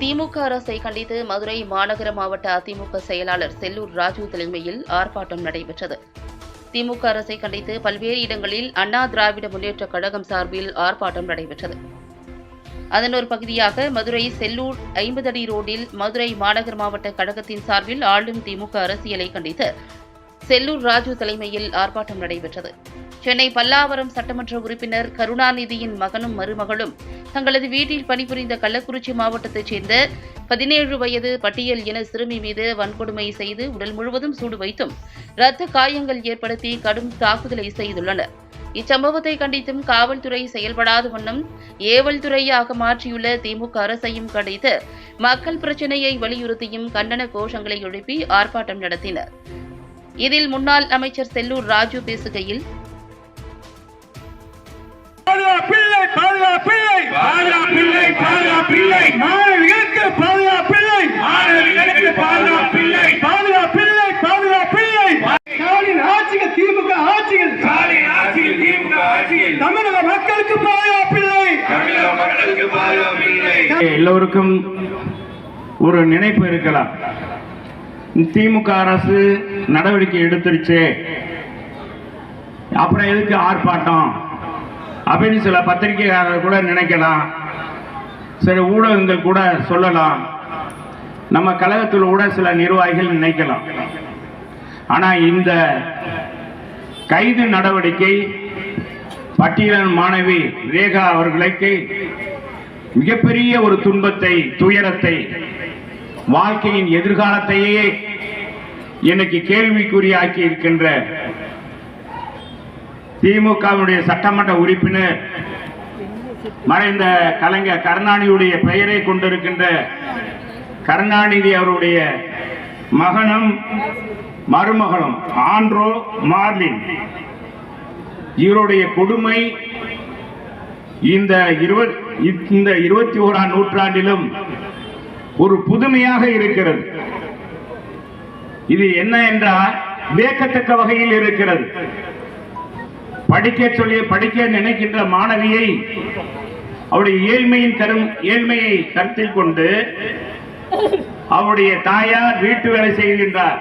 திமுக அரசை கண்டித்து மதுரை மாநகர மாவட்ட அதிமுக செயலாளர் செல்லூர் ராஜு தலைமையில் ஆர்ப்பாட்டம் நடைபெற்றது. திமுக அரசை கண்டித்து பல்வேறு இடங்களில் அண்ணா திராவிட முன்னேற்ற கழகம் சார்பில் ஆர்ப்பாட்டம் நடைபெற்றது. அதன் ஒரு பகுதியாக மதுரை செல்லூர் ஐம்பது அடி ரோடில் மதுரை மாநகர் மாவட்ட கழகத்தின் சார்பில் ஆளும் திமுக அரசியலை கண்டித்து செல்லூர் ராஜு தலைமையில் ஆர்ப்பாட்டம் நடைபெற்றது. சென்னை பல்லாவரம் சட்டமன்ற உறுப்பினர் கருணாநிதியின் மகனும் மருமகளும் தங்களது வீட்டில் பணிபுரிந்த கள்ளக்குறிச்சி மாவட்டத்தைச் சேர்ந்த பதினேழு வயது பட்டியல் என சிறுமி மீது வன்கொடுமை செய்து உடல் முழுவதும் சூடு வைத்தும் இரத்த காயங்கள் ஏற்படுத்தி கடும் தாக்குதலை செய்துள்ளனர். இச்சம்பவத்தை கண்டித்தும் காவல்துறை செயல்படாத வண்ணம் ஏவல் துறையாக மாற்றியுள்ள திமுக அரசையும் கண்டித்து மக்கள் பிரச்சினையை வலியுறுத்தியும் கண்டன கோஷங்களை எழுப்பி ஆர்ப்பாட்டம் நடத்தினர். இதில் முன்னாள் அமைச்சர் செல்லூர் ராஜு பேசுகையில் பாதுகாப்பில்லை பாதுகாப்பில்லை பாதுகாப்பில்லை பாதுகாப்பில்லை மாணவிகளுக்கு பாதுகாப்பில்லை மாணவிகளுக்கு பாதுகாப்பில்லை பாதுகாப்பில்லை பாதுகாப்பில்லை ஸ்டாலின் ஆட்சிகள் திமுக ஆட்சிகள் ஸ்டாலின் ஆட்சியில் திமுக ஆட்சியில். தமிழக மக்களுக்கு பாதுகாப்பில்லை தமிழக மக்களுக்கு பாதுகாப்பில்லை எல்லோருக்கும் ஒரு நினைப்பு இருக்கலாம். திமுக அரசு நடவடிக்கை எடுத்துருச்சு. அப்புறம் எதுக்கு ஆர்ப்பாட்டம்? அப்படின்னு சில பத்திரிகையாளர் கூட நினைக்கலாம். சில ஊடகங்கள் கூட சொல்லலாம். நம்ம கழகத்தில் கூட சில நிர்வாகிகள் நினைக்கலாம். ஆனால் இந்த கைது நடவடிக்கை பட்டியலன் மாணவி ரேகா அவர்களுக்கு மிகப்பெரிய ஒரு துன்பத்தை துயரத்தை வாழ்க்கையின் எதிர்காலத்தையே இன்னைக்கு கேள்விக்குறியாக்கி இருக்கின்ற திமுகவுடைய சட்டமன்ற உறுப்பினர் மறைந்த கலைஞர் கருணாநிதியுடைய பெயரை கொண்டிருக்கின்ற கருணாநிதி அவருடைய மகனும் மருமகளும் ஆண்ட்ரோ மார்லின். இவருடைய கொடுமை இந்த இருபத் இந்த இருபத்தி ஓராம் நூற்றாண்டிலும் ஒரு புதுமையாக இருக்கிறது. இது என்ன என்றால் வேக்கத்தக்க வகையில் இருக்கிறது. படிக்க சொல்லி படிக்க நினைக்கின்ற மாணவியை அவருடைய ஏழ்மையின் கரும் ஏழ்மையை கருத்தில் கொண்டு அவருடைய தாயார் வீட்டு வேலை செய்கின்றார்.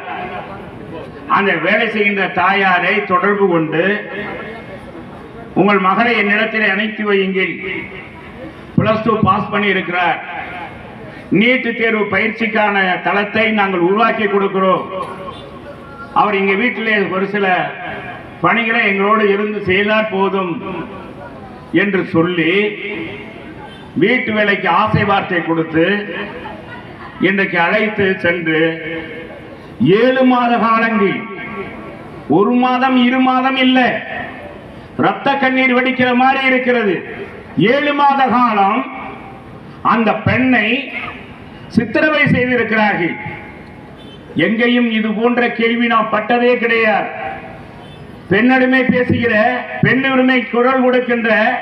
அந்த வேலை செய்கின்ற தாயாரை தொடர்பு கொண்டு உங்கள் மகளை என்னிடத்தில் அணைத்து வையுங்கள். பிளஸ் டூ பாஸ் பண்ணி இருக்கிறார் நீட்டு தேர்வு பயிற்சிக்கான தளத்தை நாங்கள் உருவாக்கி கொடுக்கிறோம். அவர் எங்க வீட்டிலே ஒரு சில பணிகளை எங்களோடு இருந்து செய்தால் போதும் என்று சொல்லி வீட்டு வேலைக்கு ஆசை வார்த்தை கொடுத்து இன்றைக்கு அழைத்து சென்று ஏழு மாத காலங்கள். ஒரு மாதம் இரு மாதம் இல்லை. ரத்த கண்ணீர் வடிக்கிற மாதிரி இருக்கிறது. ஏழு மாத காலம் அந்த பெண்ணை சித்திரவை செய்திருக்கிறார்கள். எங்கேயும் இது போன்ற கேள்வி நாம் பட்டதே கிடையாது. பெண்ணுரிமை பேசுகிற பெண் உரிமை குரல் கொடுக்கின்ற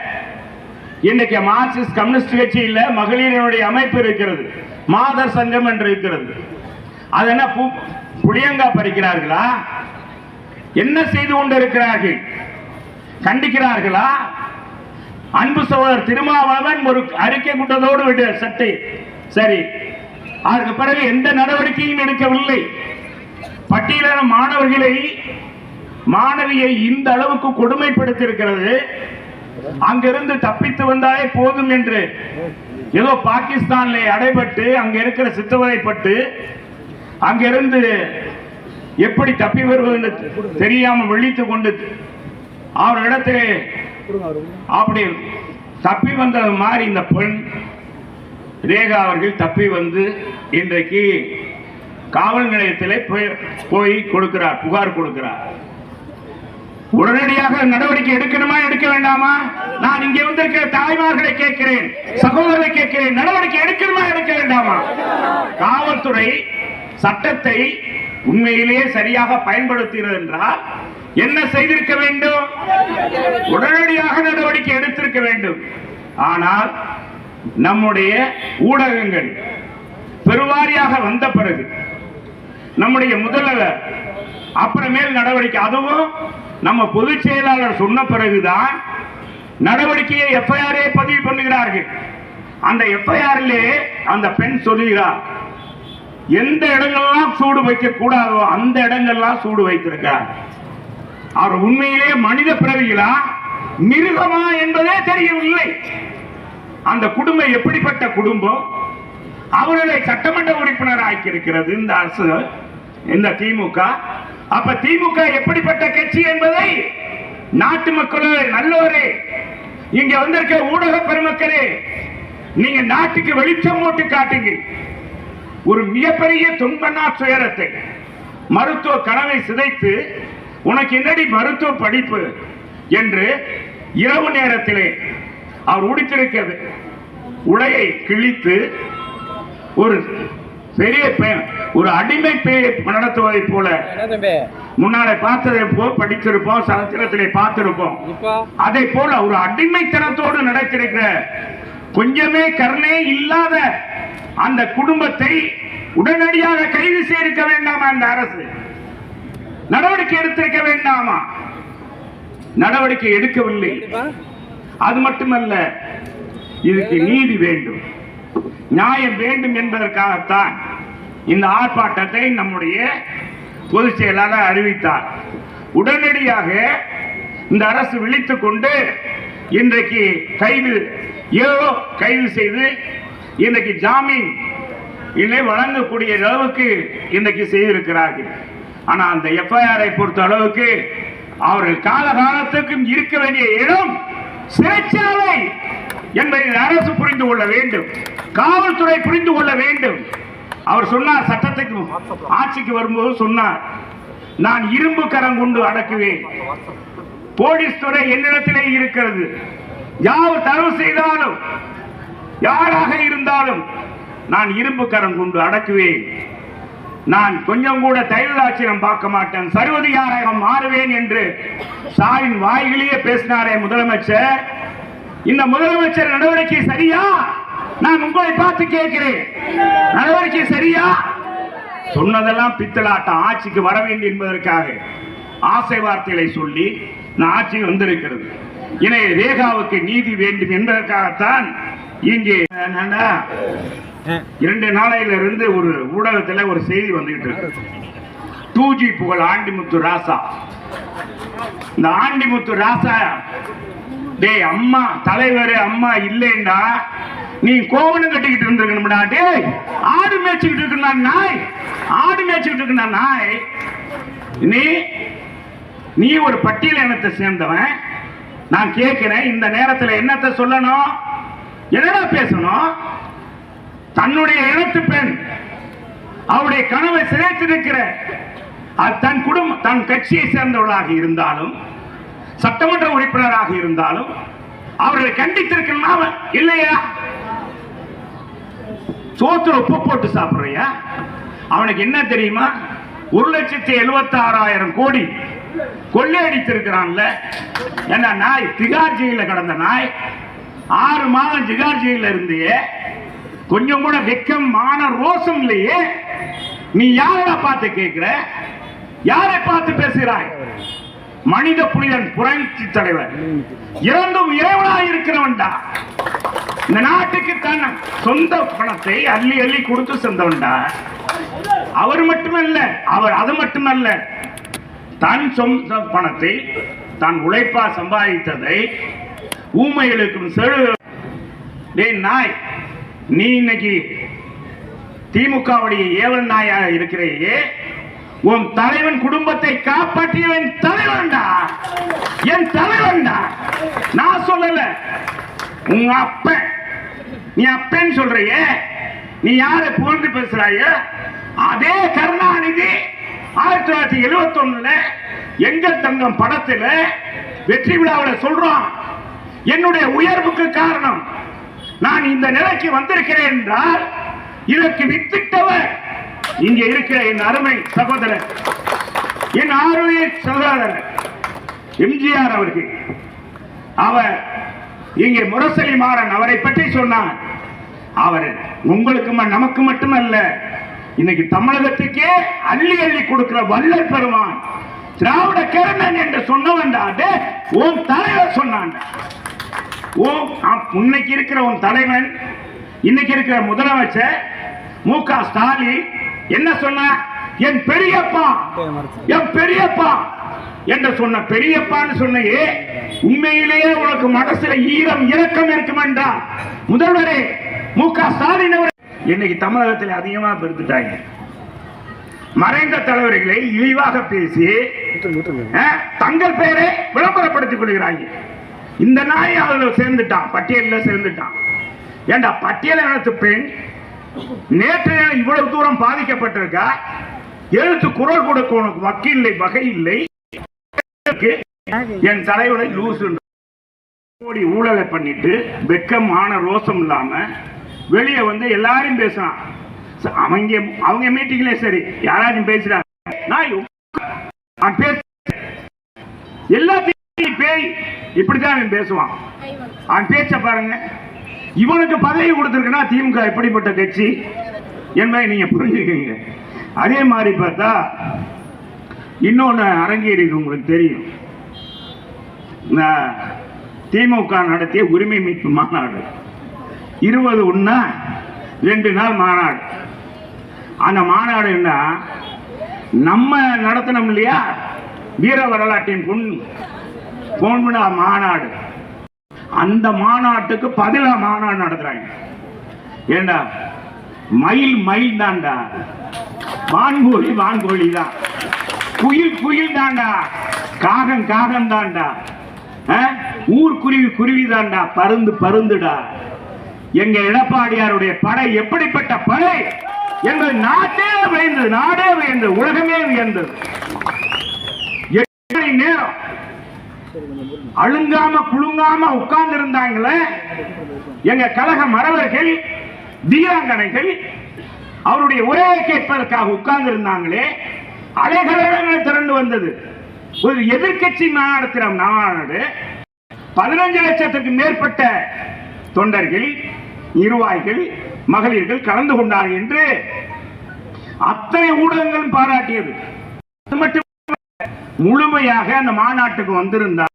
இன்றைக்கு மார்க்சிஸ்ட் கம்யூனிஸ்ட் கட்சியில் மகளிரினுடைய அமைப்பு இருக்கிறது. மாதர் சங்கம் என்று இருக்கிறது. அது என்ன பு- புளியங்கா பறிக்கிறார்களா? என்ன செய்து கொண்டிருக்கிறார்கள்? கண்டிக்கிறார்களா? அன்பு சோழர் திருமாவளவன் ஒரு அறிக்கை கூட்டத்தோடு விடு சட்டை. சரி. அதற்கு பிறகு எந்த நடவடிக்கையும் எடுக்கவில்லை. பட்டியலான மாணவர்களை மாணவியை இந்த அளவுக்கு கொடுமைப்படுத்தியிருக்கிறது. அங்கிருந்து தப்பித்து வந்தாலே போதும் என்று. ஏதோ பாகிஸ்தானிலே அடைபட்டு அங்க இருக்கிற சித்தவதைப்பட்டு அங்கிருந்து எப்படி தப்பி வருவது என்று தெரியாமல் விழித்துக் கொண்டு அவர் இடத்திலே அப்படி தப்பி வந்தது மாதிரி இந்த பெண் ரேகா அவர்கள் தப்பி வந்து இன்றைக்கு காவல் நிலையத்திலே போய் போய் கொடுக்கிறார் புகார் கொடுக்கிறார். உடனடியாக நடவடிக்கை எடுக்கணுமா எடுக்க வேண்டாமா? நான் இங்கே வந்திருக்கிற தாய்மார்களை கேட்கிறேன் சகோதரர்களை கேட்கிறேன் நடவடிக்கை எடுக்கணுமா எடுக்க வேண்டாமா? காவல்துறை சட்டத்தை உண்மையிலேயே சரியாக பயன்படுத்துகிறது என்றால் என்ன செய்திருக்க வேண்டும்? உடனடியாக நடவடிக்கை எடுத்திருக்க வேண்டும். ஆனால் நம்முடைய ஊடகங்கள் பெருவாரியாக வந்த பிறகு நம்முடைய முதல்வர் அப்புறமேல் நடவடிக்கை அதுவும் நம்ம பொதுச் செயலாளர் சொன்ன பிறகுதான் நடவடிக்கையை எஃப்ஐஆரே பதிவு பண்ணுகிறார்கள். அந்த எஃப்ஐஆரிலே அந்த பெண் சொல்லுகிறார் எந்த இடங்கள்லாம் சூடு வைக்க கூடாதோ அந்த இடங்கள்லாம் சூடு வைத்திருக்கிறார். அவர் உண்மையிலேயே மனித பிறவிகளா? மிருகமா என்பதே தெரியவில்லை. அந்த குடும்பம் எப்படிப்பட்ட குடும்பம்? அவர்களை சட்டமன்ற உறுப்பினர் ஆக்கியிருக்கிறது இந்த அரசு இந்த திமுக அப்ப திமுக எப்படிப்பட்ட கட்சி என்பதை நாட்டு மக்களே நல்லோரே இங்க வந்திருக்க ஊடக பெருமக்களே நீங்க நாட்டுக்கு வெளிச்சம் போட்டு காட்டுங்க. ஒரு மிகப்பெரிய துன்பனா துயரத்தை மருத்துவ கனவை சிதைத்து உனக்கு என்னடி மருத்துவ படிப்பு என்று இரவு நேரத்திலே அவர் உடுத்திருக்கிறது. உடையை கிழித்து ஒரு பெரிய ஒரு அடிமை பேயை நடத்துவதைப் போல. முன்னாலே பார்த்ததை போ படித்திருப்போம் சரித்திரத்திலே பார்த்திருப்போம். அதை போல ஒரு அடிமைத்தனத்தோடு நடத்திருக்கிற கொஞ்சமே கருணை இல்லாத அந்த குடும்பத்தை உடனடியாக கைது செய்திருக்க வேண்டாமா அந்த அரசு? நடவடிக்கை எடுத்திருக்க வேண்டாமா? நடவடிக்கை எடுக்கவில்லை. அது மட்டுமல்ல இதுக்கு நீதி வேண்டும். நியாயம் வேண்டும் என்பதற்காகத்தான் இந்த ஆர்ப்பாட்டத்தை நம்முடைய பொதுச் செயலாளர் அறிவித்தார். உடனடியாக இந்த அரசு விழித்துக் கொண்டு இன்றைக்கு கைது ஏதோ கைது செய்து இன்றைக்கு ஜாமீன் இல்லை வழங்கக்கூடிய அளவுக்கு இன்றைக்கு செய்திருக்கிறார்கள். ஆனா அந்த எஃப்ஐஆரை பொறுத்த அளவுக்கு அவர்கள் காலகாலத்துக்கும் இருக்க வேண்டிய இடம் சிறைச்சாலை என்பதை அரசு புரிந்து கொள்ள வேண்டும். காவல்துறை புரிந்து கொள்ள வேண்டும். அவர் சொன்னார் சட்டத்துக்கு ஆட்சிக்கு வரும்போது சொன்னார் நான் இரும்பு கரம் கொண்டு அடக்குவேன். போலீஸ் துறை என்னிடத்திலே இருக்கிறது. யார் தரவு செய்தாலும் யாராக இருந்தாலும் நான் இரும்பு கரம் கொண்டு அடக்குவேன். நான் கொஞ்சம் கூட தைலாட்சியம் பார்க்க மாட்டேன். சர்வதிகாரம் மாறுவேன் என்று ஸ்டாலின் வாய்களையே பேசினாரே முதலமைச்சர். இந்த முதலமைச்சர் நடவடிக்கை சரியா? நான் உங்களை பார்த்து கேட்கிறேன். நடவடிக்கை சரியா? சொன்னதெல்லாம் பித்தலாட்டம். ஆட்சிக்கு வர வேண்டும் என்பதற்காக ஆசை வார்த்தைகளை சொல்லி நான் ஆட்சி வந்திருக்கிறது. எனவே ரேகாவுக்கு நீதி வேண்டும் என்பதற்காகத்தான் இங்கே இரண்டு நாளையில இருந்து ஒரு ஊடகத்துல ஒரு செய்தி வந்துகிட்டு இருக்கு. டூ ஜி புகழ் ஆண்டிமுத்து ராசா. இந்த ஆண்டிமுத்து ராசா டேய் அம்மா தலைவர் அம்மா இல்லைண்டா. நீ கோவணம் கட்டிக்கிட்டு இருந்திருக்கணும்டா டேய். ஆடு மேய்ச்சிக்கிட்டு இருக்கா நாய் ஆடு மேய்ச்சிக்கிட்டு இருக்கா நாய். நீ நீ ஒரு பட்டியல் இனத்தை சேர்ந்தவன். நான் கேட்கிறேன் இந்த நேரத்தில் என்னத்தை சொல்லணும்? என்னடா பேசணும்? தன்னுடைய இனத்து பெண் அவருடைய கனவை சிதைத்திருக்கிற அது தன் குடும்பம் தன் கட்சியை சேர்ந்தவளாக இருந்தாலும் சட்டமன்ற உறுப்பினராக இருந்தாலும் அவர்களை கண்டித்திருக்கணுமா இல்லையா? சோத்துல உப்பு போட்டு சாப்பிட்றியா? அவனுக்கு என்ன தெரியுமா? ஒரு லட்சத்தி எழுபத்தி ஆறாயிரம் கோடி கொள்ளையடித்திருக்கிறான்ல. என்ன நாய்? திகார் ஜெயில கடந்த நாய். ஆறு மாதம் திகார் ஜெயில இருந்தியே. கொஞ்சம் கூட வெக்கம் மான ரோசம் இல்லையே. நீ யார பார்த்து கேட்கிற? யாரை பார்த்து பேசுகிறாய்? மனித புனிதன் புரட்சி தலைவர். இறந்தும் இறைவனாய் இருக்கிறவன்டா. இந்த நாட்டுக்கு தான் சொந்த பணத்தை அள்ளி அள்ளி கொடுத்து சென்றவன்டா. அவர் மட்டுமல்ல அவர் அது மட்டுமல்ல தன் சொந்த பணத்தை தான் உழைப்பா சம்பாதித்ததை ஊமைகளுக்கும் செழு டேய் நாய் நீ இன்னைக்கு திமுகவுடைய ஏவல் நாயாக இருக்கிறையே உன் தலைவன் குடும்பத்தை காப்பாற்றியவன் தலைவன்டா. என் தலைவன்டா. நான் சொல்லல உங்க அப்பன் நீ அப்பேன்னு சொல்றிய. நீ யாரை புகழ்ந்து பேசுறாய அதே கருணாநிதி ஆயிரத்தி தொள்ளாயிரத்தி எழுபத்தி ஒண்ணுல எங்கள் தங்கம் படத்துல வெற்றி விழாவில் சொல்றோம் என்னுடைய உயர்வுக்கு காரணம் நான் இந்த நிலைக்கு வந்திருக்கிறேன் என்றால் இதற்கு வித்திட்டவர் இங்க இருக்கிற என் அருமை சகோதரர் என் ஆர்வய சகோதரர் எம்ஜிஆர் அவர்கள். அவர் இங்கே முரசலி மாறன் அவரை பற்றி சொன்னார். அவர் உங்களுக்கு நமக்கு மட்டுமல்ல இன்னைக்கு தமிழகத்துக்கே அள்ளி அள்ளி கொடுக்கிற வள்ளல் பெருமான் திராவிட கேரளன் என்று சொன்னவன் உன் தலைவர் சொன்னான். ஓ இன்னைக்கு இருக்கிற உன் தலைவன் இன்னைக்கு இருக்கிற முதலமைச்சர் மு க ஸ்டாலின் என்ன சொன்ன? என் பெரியப்பா என் பெரியப்பா என்று சொன்ன பெரியப்பான்னு சொன்னையே உண்மையிலேயே உனக்கு மனசுல ஈரம் இரக்கம் இருக்கும் என்றால் முதல்வரே மு க ஸ்டாலின் அவர்கள் இன்னைக்கு தமிழகத்தில் அதிகமாக பெருத்துட்டாங்க மறைந்த தலைவர்களை இழிவாக பேசி தங்கள் பெயரை விளம்பரப்படுத்திக் கொள்கிறாங்க இந்த நாய் அதுல சேர்ந்துட்டான் பட்டியலில் சேர்ந்துட்டான். ஏண்டா பட்டியல் இனத்து பெண்? நேற்று இவ்வளவு தூரம் பாதிக்கப்பட்டிருக்கா? எழுத்து குரல் கொடுக்க உனக்கு வக்கீல் இல்லை வகை இல்லை. என் தலைவரை லூசு கோடி ஊழலை பண்ணிட்டு வெக்கம் ரோசம் இல்லாம வெளியே வந்து எல்லாரும் பேசுறான். அவங்க அவங்க மீட்டிங்லயே சரி யாராச்சும் பேசுறாங்க நான் பேச. எல்லாத்தையும் பேய் இப்படித்தான் அவன் பேசுவான். அவன் பேச்ச பாருங்க. இவனுக்கு பதவி கொடுத்துருக்குன்னா திமுக எப்படிப்பட்ட கட்சி? என்பதை நீங்க புரிஞ்சுக்கீங்க. அதே மாதிரி பார்த்தா இன்னொன்னு அரங்கேறி உங்களுக்கு தெரியும். இந்த திமுக நடத்திய உரிமை மீட்பு மாநாடு. இருபது ஒண்ணா ரெண்டு நாள் மாநாடு. அந்த மாநாடு என்ன? நம்ம நடத்தினோம் இல்லையா? வீர வரலாற்றின் பொன் பொன்விழா மாநாடு. அந்த மாநாட்டுக்கு பதிலா மாநாடு நடத்துறாங்க. ஏண்டா? மயில் மயில் தான்டா. வான்கோழி வான்கோழி தான். குயில் குயில் தான்டா. காகம் காகம் தான்டா. அஹ்? ஊர் குருவி குருவி தான்டா. பருந்து பருந்துடா. எங்க எடப்பாடியாருடைய படை எப்படிப்பட்ட படை? எங்கள் நாட்டே வியந்தது நாடே வியந்தது உலகமே வியந்தது. எட்டு மணி நேரம்? அழுங்காம குழுங்காம உட்கார்ந்து இருந்தாங்களே எங்க கழக மறவர்கள் வீராங்கனைகள் அவருடைய உரையை கேட்பதற்காக உட்கார்ந்து இருந்தாங்களே அலைகடல்கள் திரண்டு வந்தது. ஒரு எதிர்க்கட்சி நடத்தின மாநாடு பதினஞ்சு லட்சத்துக்கு மேற்பட்ட தொண்டர்கள் நிர்வாகிகள் மகளிர்கள் கலந்து கொண்டார் என்று அத்தனை ஊடகங்களும் பாராட்டியது. அது மட்டும் முழுமையாக அந்த மாநாட்டுக்கு வந்திருந்தார்.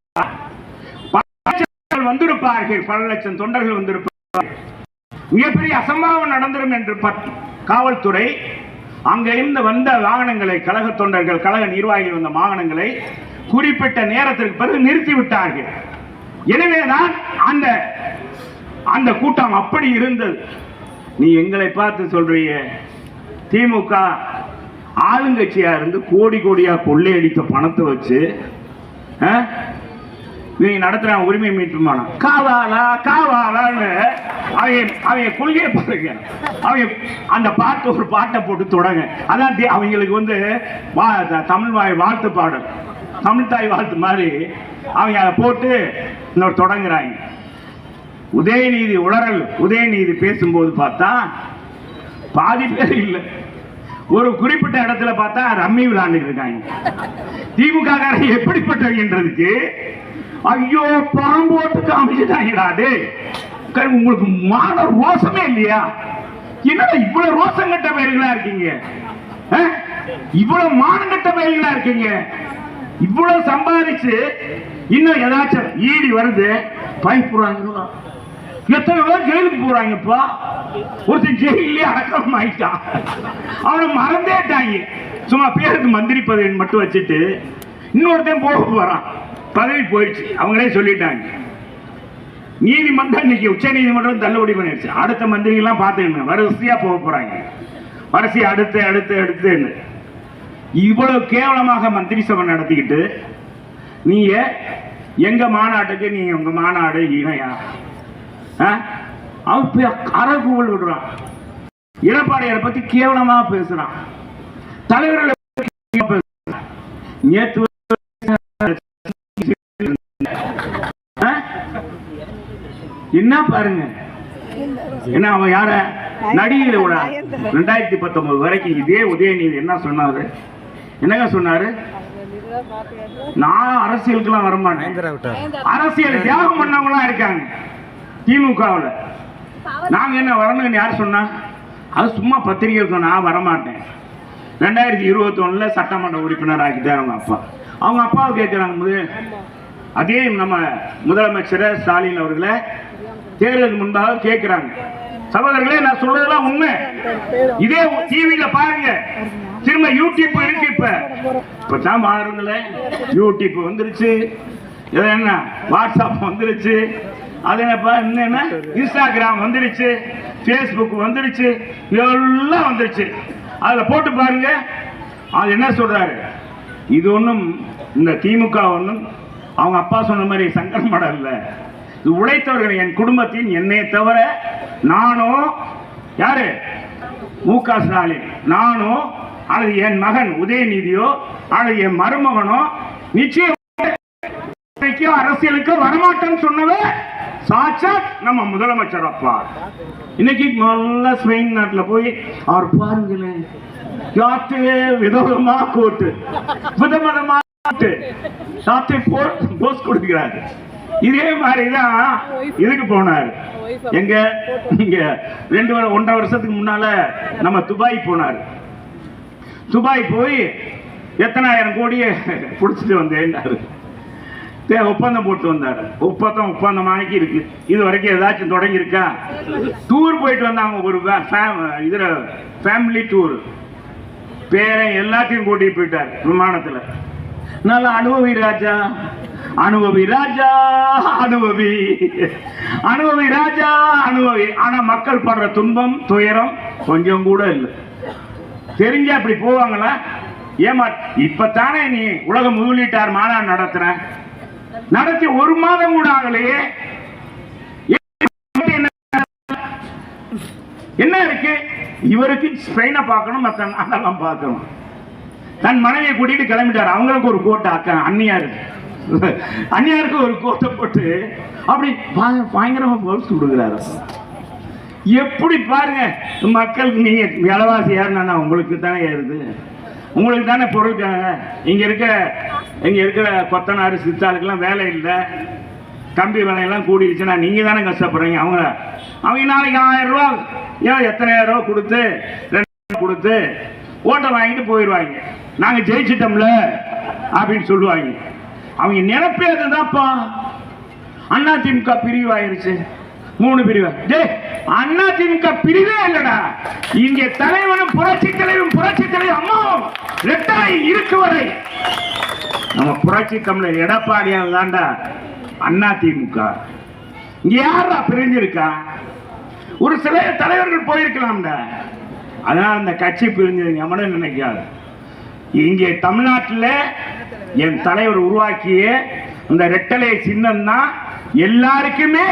வந்திருப்பார்கள் பல லட்சம் தொண்டர்கள் வந்திருப்பார்கள். மிகப்பெரிய அசம்பாவம் நடந்திரும் என்று காவல்துறை அங்கிருந்து வந்த வாகனங்களை கழக தொண்டர்கள் கழக நிர்வாகிகள் வந்த வாகனங்களை குறிப்பிட்ட நேரத்திற்கு பிறகு நிறுத்தி விட்டார்கள் எனவேதான் அந்த அந்த கூட்டம் அப்படி இருந்தது. நீ எங்களை பார்த்து சொல்றிய திமுக ஆளுங்கட்சியா இருந்து கோடி கோடியா கொள்ளையடித்த பணத்தை வச்சு நீ நடத்துற உரிமை மீட்பு மானம் காவாலா காவாலான்னு அவன் அவன் கொள்கையை பாருங்க. அவன் அந்த பாட்டு ஒரு பாட்டை போட்டு தொடங்க. அதான் அவங்களுக்கு வந்து வா த- தமிழ் வாய் வாழ்த்து பாடல். தமிழ் தாய் வாழ்த்து மாதிரி அவங்க அதை போட்டு இன்னொரு தொடங்குறாங்க. உதயநீதி உளறல் உதயநீதி பேசும்போது பார்த்தா பாதி பேர் இல்லை. ஒரு குறிப்பிட்ட இடத்துல பார்த்தா ரம்மி விளையாண்டு இருக்காங்க. திமுக காரங்க எப்படிப்பட்டவங்கன்றதுக்கு ஐயோ பாம்போட்டு காமிச்சுட்டாங்கடாது உங்களுக்கு மான ரோசமே இல்லையா? என்னடா இவ்வளவு ரோசம் கட்ட பயிர்களா இருக்கீங்க? ஆ? இவ்வளவு மானம் கட்ட பயிர்களா இருக்கீங்க? இவ்வளவு சம்பாதிச்சு இன்னும் ஏதாச்சும் ஈடி வருது பயப்படுறாங்களா எத்தனை பேர் ஜெயிலுக்கு போறாங்கப்பா ஒருத்தன் ஜெயிலே அடக்கம் ஆயிட்டான். அவனை மறந்தேட்டாங்க சும்மா பேருக்கு மந்திரி பதவி மட்டும் வச்சுட்டு இன்னொருத்தன் போக போறான். பதவி போயிடுச்சு. அவங்களே சொல்லிட்டாங்க. நீதிமன்றம் இன்னைக்கு உச்ச நீதிமன்றம் தள்ளுபடி பண்ணிடுச்சு. அடுத்த மந்திரிகள்லாம் பார்த்துக்கணும். வரிசையா போக போறாங்க. வரிசை அடுத்து அடுத்து அடுத்துன்னு. இவ்வளவு கேவலமாக மந்திரி சபை நடத்திக்கிட்டு நீங்க எங்க மாநாட்டுக்கு நீ உங்க மாநாடு இணையா? அவன் அறகூவல் விடுறான். எடப்பாடியாரை பத்தி கேவலமா பேசுறான். தலைவர்களை ஆ? என்ன பாருங்க. என்ன அவன் யார? நடிகையில விட ரெண்டாயிரத்தி பத்தொன்பது வரைக்கும் இதே உதயநிதி என்ன சொன்னாரு? என்னங்க சொன்னாரு? நான் அரசியலுக்குலாம் வரமாட்டேன். அரசியல் தியாகம் பண்ணவங்களாம் இருக்காங்க. திமுகவில். நாங்க என்ன வரணும்னு யார் சொன்னா? அது சும்மா பத்திரிகை இருக்கும் நான் வரமாட்டேன். ரெண்டாயிரத்தி இருபத்தி ஒண்ணுல சட்டமன்ற உறுப்பினர் ஆக்கிட்டார் அவங்க அப்பா. அவங்க அப்பாவை கேட்கிறாங்க முது. அதே நம்ம முதலமைச்சர் ஸ்டாலின் அவர்களை தேர்தலுக்கு முன்பாக கேட்கிறாங்க சகோதரர்களே நான் சொல்றதெல்லாம் உண்மை. இதே டிவியில பாருங்க. திரும்ப யூடியூப் இருக்கு இப்ப இப்ப தான் மாறுங்கள யூடியூப் வந்துருச்சு. என்ன வாட்ஸ்அப் வந்துருச்சு. அது என்னப்பா இன்ஸ்டாகிராம் வந்துருச்சு ஃபேஸ்புக் வந்துருச்சு எல்லாம் வந்துருச்சு அதில் போட்டு பாருங்க. அது என்ன சொல்றாரு? இது ஒன்றும் இந்த திமுக ஒன்றும் அவங்க அப்பா சொன்ன மாதிரி சங்கடமடம் இல்லை இது உழைத்தவர்கள் என் குடும்பத்தின் என்னை தவிர நானும் யாரு? மு க ஸ்டாலின். நானும் அல்லது என் மகன் உதயநிதியோ அல்லது என் மருமகனோ நிச்சயம் அரசியலுக்கு வரமாட்டேன்னு சொன்னவ சாட்சாத் நம்ம முதலமைச்சர் அப்பா இன்னைக்கு நல்ல ஸ்பெயின் நாட்டுல போய் அவர் பாருங்களேன் யாத்து விதவிதமா கோட்டு விதவிதமா கோட்டு. போஸ் கொடுக்கிறாரு. இதே மாதிரிதான் இதுக்கு போனார். எங்க இங்க ரெண்டு ஒன்றரை வருஷத்துக்கு முன்னால நம்ம துபாய் போனார். துபாய் போய் எத்தனாயிரம் கோடியை பிடிச்சிட்டு வந்தேன்னாரு. ஒப்பந்தம் போட்டு வந்தாரு? ஒப்பந்தம் ஒப்பந்தம் ஆகி இருக்கு. இது வரைக்கும் ஏதாச்சும் தொடங்கி இருக்கா டூர் போயிட்டு வந்தாங்க ஒரு வே- இதுல ஃபேமிலி டூர் பேரை எல்லாத்தையும் கூட்டிட்டு போயிட்டார் விமானத்துல. நல்லா அனுபவி ராஜா. அனுபவி ராஜா அனுபவி. அனுபவி ராஜா அனுபவி. ஆனா மக்கள் படுற துன்பம் துயரம் கொஞ்சம் கூட இல்லை. தெரிஞ்சு அப்படி போவாங்களா? ஏமா இப்பத்தானே நீ உலக முதலீட்டார் மாநாடு நடத்துற? நடத்தி ஒரு மாதம் கூட ஆகலையே. என்ன- இருக்கு? இவருக்கு ஸ்பெயினை பார்க்கணும் மற்ற நாடெல்லாம் பார்க்கணும். தன் மனைவியை கூட்டிட்டு கிளம்பிட்டார். அவங்களுக்கு ஒரு கோட்டை அக்க அந்நியாரு அந்நியாருக்கு ஒரு கோட்டை போட்டு அப்படி பா- பயங்கரமா போல்ஸ் கொடுக்குறாரு. எப்படி பாருங்க மக்களுக்கு நீங்க விலைவாசி ஏறினா உங்களுக்கு தானே ஏறுது. உங்களுக்கு தானே பொருள் க- இங்க இருக்க இங்க இருக்கிற கொத்தனாரு சித்தாளுக்கெல்லாம் வேலை இல்லை. கம்பி விலையெல்லாம் கூடிடுச்சுன்னா நீங்க தானே கஷ்டப்படுறீங்க. அவங்க அவங்க நாளைக்கு ஆயிரம் ரூபா ஏன் எத்தனாயிரம் ரூபா கொடுத்து ரெண்டாயிரம் கொடுத்து ஓட்டை வாங்கிட்டு போயிடுவாங்க. நாங்க ஜெயிச்சிட்டோம்ல அப்படின்னு சொல்லுவாங்க. அவங்க நினைப்பே அதுதான்ப்பா. அண்ணா திமுக பிரிவு மூணு பிரிவு. டேய் அண்ணா திமுக பிரிவே இல்லடா. இங்கே தலைவனும் புரட்சி தலைவரும் புரட்சி தலைவர் அம்மாவும் ரெட்டாய் இருக்கு வரை நம்ம புரட்சி தமிழர் எடப்பாடியால் தாண்டா அண்ணா திமுக இங்க யாரா பிரிஞ்சிருக்கா? ஒரு சில தலைவர்கள் போயிருக்கலாம்டா. அதனால அந்த கட்சி பிரிஞ்சது எவனும் நினைக்காது. இங்கே தமிழ்நாட்டில் என் தலைவர் உருவாக்கிய அந்த ரெட்டலை சின்னம் தான் எல்லாருக்குமே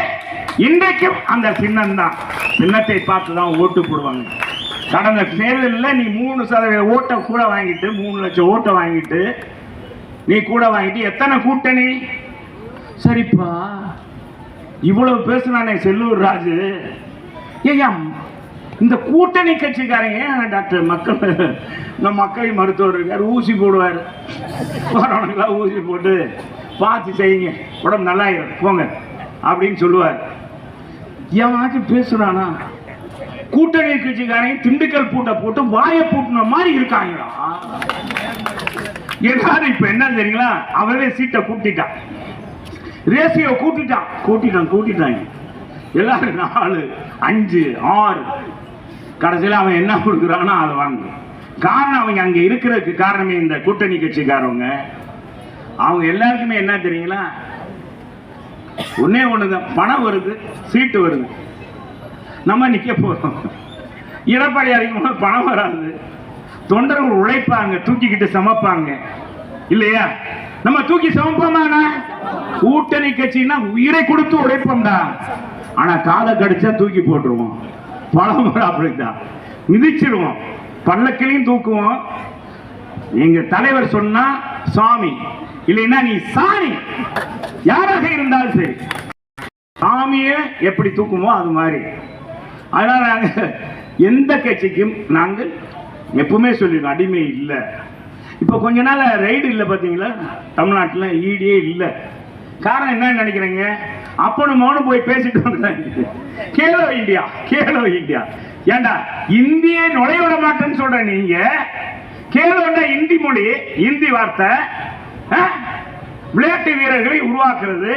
இன்றைக்கும் அந்த சின்னம் தான் சின்னத்தை பார்த்து தான் ஓட்டு போடுவாங்க. கடந்த தேர்தலில் நீ மூணு சதவீத ஓட்டை கூட வாங்கிட்டு மூணு லட்சம் ஓட்டை வாங்கிட்டு நீ கூட வாங்கிட்டு எத்தனை கூட்டணி? சரிப்பா. இவ்வளவு பேசுனானே செல்லூர் ராஜு. ஏயா இந்த கூட்டணி கட்சிக்காரங்க டாக்டர் மக்கள் இந்த மக்கள் மருத்துவர் இருக்கார் ஊசி போடுவார். போறவனுக்கெல்லாம் ஊசி போட்டு பார்த்து செய்யுங்க. உடம்பு நல்லாயிரும் போங்க. அப்படின்னு சொல்லுவார். எவனாச்சும் பேசுறானா? கூட்டணி கட்சிக்காரங்க திண்டுக்கல் பூட்டை போட்டு வாயை பூட்டின மாதிரி இருக்காங்களா? எல்லாரும் இப்ப என்ன தெரியுங்களா? அவரே சீட்டை கூட்டிட்டான். ரேசியோ கூட்டிட்டான். கூட்டிட்டான் கூட்டிட்டாங்க எல்லாரும் நாலு அஞ்சு ஆறு. கடைசியில் அவன் என்ன கொடுக்குறானோ அதை வாங்க. காரணம் அவங்க அங்கே இருக்கிறதுக்கு காரணமே இந்த கூட்டணி கட்சிக்காரவங்க. அவங்க எல்லாருக்குமே என்ன தெரியுங்களா? ஒன்னே ஒண்ணுதான். பணம் வருது சீட்டு வருது. நம்ம நிக்க போறோம். இடப்பாடி அதிகமாக பணம் வராது. தொண்டர்கள் உழைப்பாங்க தூக்கிக்கிட்டு சமைப்பாங்க. இல்லையா? நம்ம தூக்கி சமைப்போமாண்ணா கூட்டணி கட்சின்னா உயிரை கொடுத்து உழைப்போம்டா. ஆனா காலை கடிச்சா தூக்கி போட்டுருவோம். பழம் அப்படிதான். மிதிச்சிடுவோம் பல்லக்கிலையும் தூக்குவோம். எங்க தலைவர் சொன்னா சாமி இல்லைன்னா நீ சாணி யாராக இருந்தாலும் சரி. சாமியை எப்படி தூக்குமோ அது மாதிரி. அதனால நாங்கள் எந்த கட்சிக்கும் நாங்கள் எப்பவுமே சொல்லிடுவோம் அடிமை இல்லை. இப்போ கொஞ்ச நாள் ரைடு இல்லை பார்த்தீங்களா தமிழ்நாட்டில் ஈடியே இல்லை. காரணம் என்னன்னு நினைக்கிறீங்க? அப்பனும் மௌனம் போய் பேசிட்டு வந்தாங்க கேலோ இந்தியா கேலோ இந்தியா ஏண்டா இந்திய நுழைய விட மாட்டேன்னு சொல்ற நீங்க? கேலோண்டா இந்தி மொழி இந்தி வார்த்தை. விளையாட்டு வீரர்களை உருவாக்குறது.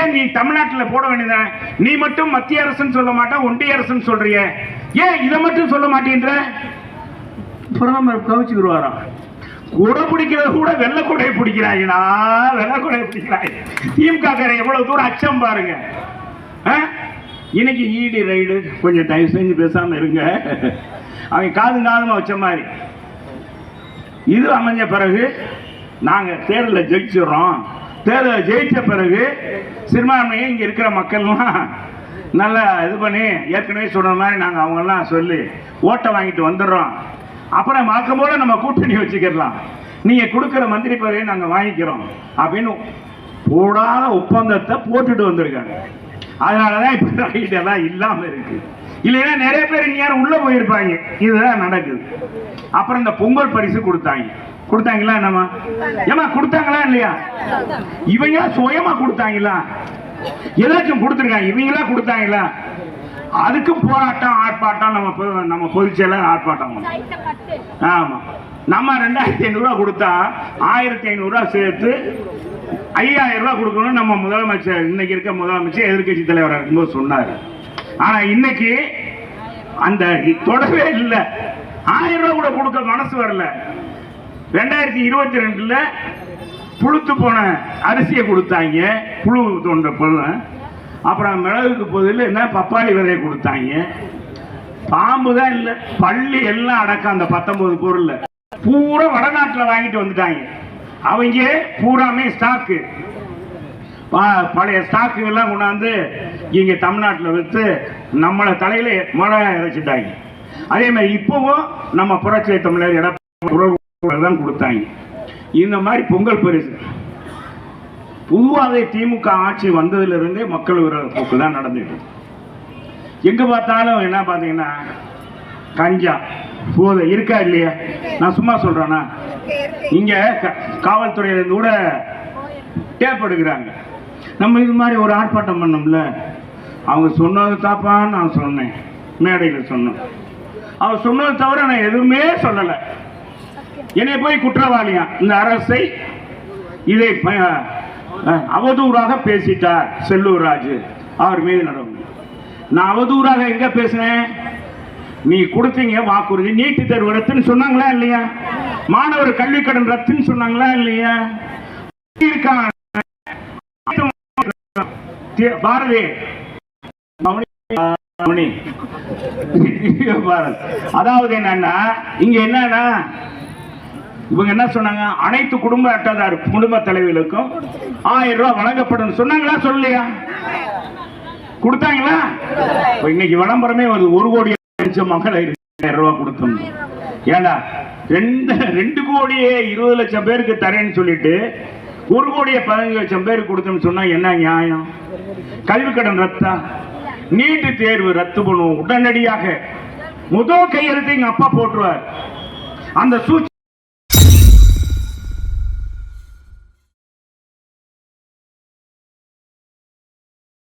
ஏன் நீ தமிழ்நாட்டுல போட வேண்டியதானே நீ மட்டும் மத்திய அரசுன்னு சொல்ல மாட்டா ஒன்றிய அரசுன்னு சொல்றிய. ஏன் இதை மட்டும் சொல்ல மாட்டேன்ற? பிரதமர் கவச்சுக்கிடுவாராம் குடை பிடிக்கிறது கூட வெள்ளை குடையை பிடிக்கிறாங்கடா வெள்ளை குடையை பிடிக்கிறாங்க திமுக எவ்வளவு தூரம் அச்சம் பாருங்க? இன்னைக்கு ஈடி ரைடு. கொஞ்சம் தயவு செஞ்சு பேசாம இருங்க. அவங்க காது காதுமா வச்ச மாதிரி. இது அமைஞ்ச பிறகு நாங்க தேர்தலில் ஜெயிச்சிடுறோம். தேர்தலில் ஜெயிச்ச பிறகு சிறுபான்மையை இங்க இருக்கிற மக்கள்லாம் நல்லா இது பண்ணி ஏற்கனவே சொன்ன மாதிரி நாங்க அவங்கெல்லாம் சொல்லி ஓட்டை வாங்கிட்டு வந்துடுறோம். அப்புறம் மாக்கம் போல நம்ம கூட்டணி வச்சுக்கிடலாம். நீங்க கொடுக்குற மந்திரி பதவியை நாங்க வாங்கிக்கிறோம். அப்படின்னு போடாத ஒப்பந்தத்தை போட்டுட்டு வந்திருக்காங்க. அதனாலதான் இப்ப ரைட் எல்லாம் இல்லாம இருக்கு. இல்லைன்னா நிறைய பேர் இங்க உள்ள போயிருப்பாங்க. இதுதான் நடக்குது. அப்புறம் இந்த பொங்கல் பரிசு கொடுத்தாங்க. கொடுத்தாங்களா என்னமா ஏமா கொடுத்தாங்களா இல்லையா? இவங்க சுயமா கொடுத்தாங்களா? ஏதாச்சும் கொடுத்துருக்காங்க. இவங்களா கொடுத்தாங்களா? அதுக்கும் போராட்டம் ஆர்ப்பாட்டம் நம்ம நம்ம பொதுச்செயலர் ஆர்ப்பாட்டம் ஆமா. நம்ம ரெண்டாயிரத்தி ஐநூறுரூவா கொடுத்தா ஆயிரத்தி ஐநூறுரூவா சேர்த்து ஐயாயிரம் ரூபா கொடுக்கணும்னு நம்ம முதலமைச்சர் இன்னைக்கு இருக்க முதலமைச்சர் எதிர்க்கட்சி தலைவராக இருக்கும்போது சொன்னார். ஆனா இன்னைக்கு அந்த தொடவே இல்லை. ஆயிரம் ரூபாய் கூட கொடுக்க மனசு வரல. ரெண்டாயிரத்தி இருபத்தி ரெண்டுல புழுத்து போன அரிசியை கொடுத்தாங்க. புழு தோன்ற பொருள் அப்புறம் மிளகுக்கு பதில் என்ன? பப்பாளி விதையை கொடுத்தாங்க. பாம்பு தான் இல்லை. பள்ளி எல்லாம் அடக்கம். அந்த பத்தொன்பது பொருளில். பூரா வடநாட்டில் வாங்கிட்டு வந்துட்டாங்க. அவங்க பூராமே ஸ்டாக்கு பழைய ஸ்டாக்கு எல்லாம் கொண்டாந்து இங்கே தமிழ்நாட்டில் விற்று நம்மளை தலையில் மழை இறைச்சிட்டாங்க. அதே மாதிரி இப்பவும் நம்ம புரட்சி தமிழர் எடப்பாடி தான் கொடுத்தாங்க. இந்த மாதிரி பொங்கல் பரிசு. பொதுவாகவே திமுக ஆட்சி வந்ததிலிருந்தே மக்கள் விரோத போக்கு தான் நடந்துட்டு எங்கே பார்த்தாலும் என்ன பார்த்தீங்கன்னா கஞ்சா. போதை இருக்கா இல்லையா? நான் சும்மா சொல்கிறேன்னா இங்கே க- கூட டேப் எடுக்கிறாங்க. நம்ம இது மாதிரி ஒரு ஆர்ப்பாட்டம் பண்ணோம்ல அவங்க சொன்னது தாப்பான்னு நான் சொன்னேன் மேடையில் சொன்னோம் அவர் சொன்னது தவிர நான் எதுவுமே சொல்லலை. என்னை போய் குற்றவாளியா? இந்த அரசை இதை அவதூறாக பேசிட்டார் செல்லூர் ராஜு அவர் மீது நடவடிக்கை. நான் அவதூறாக எங்க பேசினேன்? நீ கொடுத்தீங்க வாக்குறுதி நீட்டு தேர்வு ரத்துன்னு சொன்னாங்களா இல்லையா? மாணவர் கல்வி கடன் ரத்துன்னு சொன்னாங்களா இல்லையா? இருக்கான். பாரதி. மௌனி, அதாவது என்னன்னா இங்க என்னன்னா இவங்க என்ன சொன்னாங்க? அனைத்து குடும்ப அட்டதார் குடும்ப தலைவர்களுக்கும் ஆயிரம் ரூபாய் வழங்கப்படும் சொன்னாங்களா சொல்லலையா? கொடுத்தாங்களா? இன்னைக்கு விளம்பரமே வருது. ஒரு கோடி லட்சம் மக்கள் ஆயிரம் ரூபாய் கொடுத்தோம். ஏண்டா? ரெண்டு ரெண்டு கோடியே இருபது லட்சம் பேருக்கு தரேன்னு சொல்லிட்டு ஒரு கோடிய பதினஞ்சு லட்சம் பேர் கொடுத்தோம்னு சொன்னா என்ன நியாயம்? கல்வி கடன் ரத்தா? நீட்டு தேர்வு ரத்து பண்ணுவோம். உடனடியாக முதல் கையெழுத்து எங்க அப்பா போட்டுருவார். அந்த சூழ்ச்சி